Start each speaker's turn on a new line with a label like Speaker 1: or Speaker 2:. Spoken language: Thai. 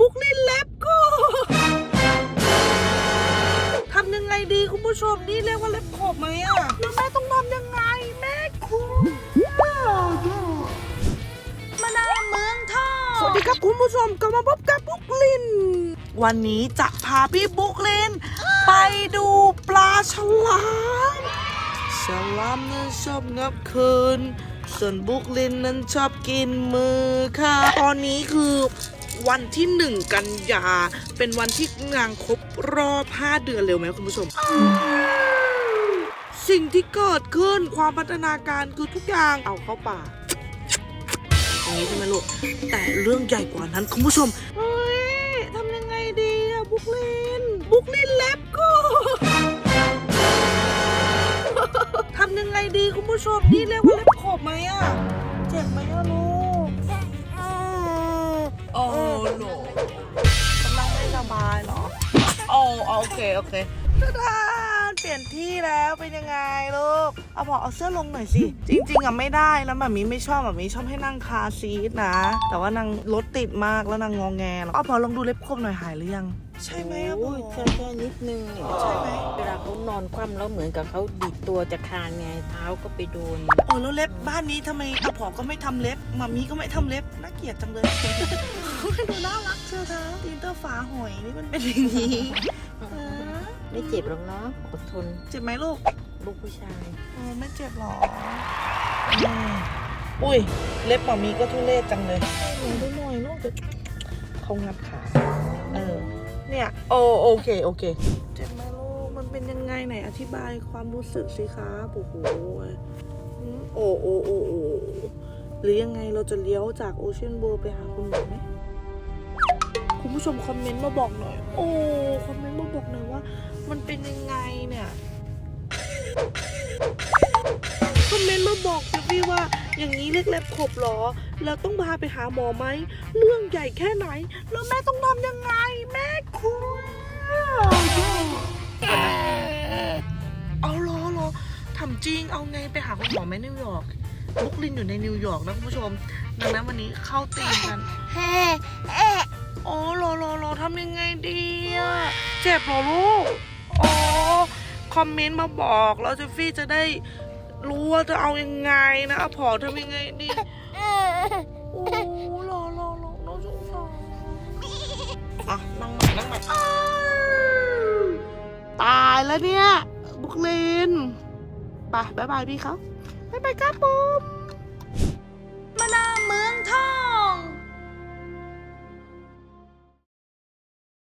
Speaker 1: บุกลินเล็บก็ทำยังไงดีคุณผู้ชมนี่เรียกว่าเล็บขบไหมอะแล้วแม่ต้องทำยังไง แม่คุณมานาเมืองทองสวัสดีครับคุณผู้ชมกลับมาพบกับบุกลิน วันนี้จะพาพี่บุกลิน ไปดูปลาฉลามฉลามนั้นชอบงับคืนส่วนบุกลินนั้นชอบกินมือค่ะ ตอนนี้คือ วันที่หนึ่งกันยา เป็นวันที่นางครบรอบ 5 เดือนเร็วไหมคุณผู้ชม สิ่งที่เกิดขึ้นความพัฒนาการคือทุกอย่างเอาเข้าปากอย่างนี้ใช่ไหมลูก แต่เรื่องใหญ่กว่านั้นคุณผู้ชมเฮ้ยทำยังไงดีอะบุกลิน บุกลินเล็บก็ทำยังไงดีคุณผู้ชมนี่เรียกว่าเล็บขบไหมอะเจ็บไหมอะลูก โอ้โอเคโอเคทดานเปลี่ยนที่แล้วเป็นยังไงลูก เอาพอเอาเสื้อลงหน่อยสิ จริง ๆอะไม่ได้แล้วแบบนี้ไม่ชอบแบบนี้ชอบให้นั่งคาร์ซีทนะ แต่ว่านางรถติดมากแล้วนางงองแงแล้วเอาพอลองดูเล็บคมหน่อยหายหรือยัง ใช่ไหมอะพอ
Speaker 2: โอ้ยแค่แค่นิดนึง
Speaker 1: ใช่ไหม
Speaker 2: เวลาเขา นอนคว่ำแล้วเหมือนกับเขาดิดตัวจะคลานไงเท้าก็ไปโดน
Speaker 1: โอ้แล้วเล็บบ้านนี้ทำไมอาผอก็ไม่ทำเล็บมามีก็ไม่ทำเล็บน่าเกลียดจังเลย ดูน่ารักเชียวเธออินเตอร์ฝาหอยนี่มันเป็นอย่างนี้เออ
Speaker 2: ไม่เจ็บหรอกเนาะอดทน
Speaker 1: เจ็บไหมลูก
Speaker 2: ลูกผู้ชาย
Speaker 1: โอ้ไม่เจ็บหรออืมอุ้ยเล็บหมามีก็ทุเรศจังเลยหนูดูหน่อยลูกเดี๋ยวเขางับขาเออเนี่ยโอโอเคโอเค เป็นยังไงไหนอธิบายความรู้สึกสิครับโอ้โหโอ้โอ้โอ้โอ้หรือยังไงเราจะเลี้ยวจากโอเชียนเวิร์ไปหาคุณหมอไหมคุณผู้ชมคอมเมนต์มาบอกหน่อย โอ้คอมเมนต์มาบอกหน่อยว่า มันเป็นยังไงเนี่ยคอมเมนต์มาบอกสิพี่ว่าอย่างนี้เรียกเล็บขบหรอ แล้วต้องพาไปหาหมอไหม เรื่องใหญ่แค่ไหน แล้วแม่ต้องทำยังไง อทำจริงเอาไงไปหาคุณหมอไหมนิวยอร์กบุกลินอยู่ในนิวยอร์กนะคุณผู้ชม ดังนั้นวันนี้เข้าตีมกันโอ้รอรอรอทำยังไงดีอะเจ็บเหรอลูกอ๋อคอมเมนต์มาบอกแล้วเจฟฟี่จะได้รู้ว่าจะเอายังไงนะอะพอทำยังไงดีโอ้รอรอรอน้องสงสารอะนั่งใหม่นั่งใหม่อ้าวตายแล้วเนี่ยบุกลิน ไปบ๊ายบายพี่เขาบ๊ายบายครับผมมานาเมืองทอง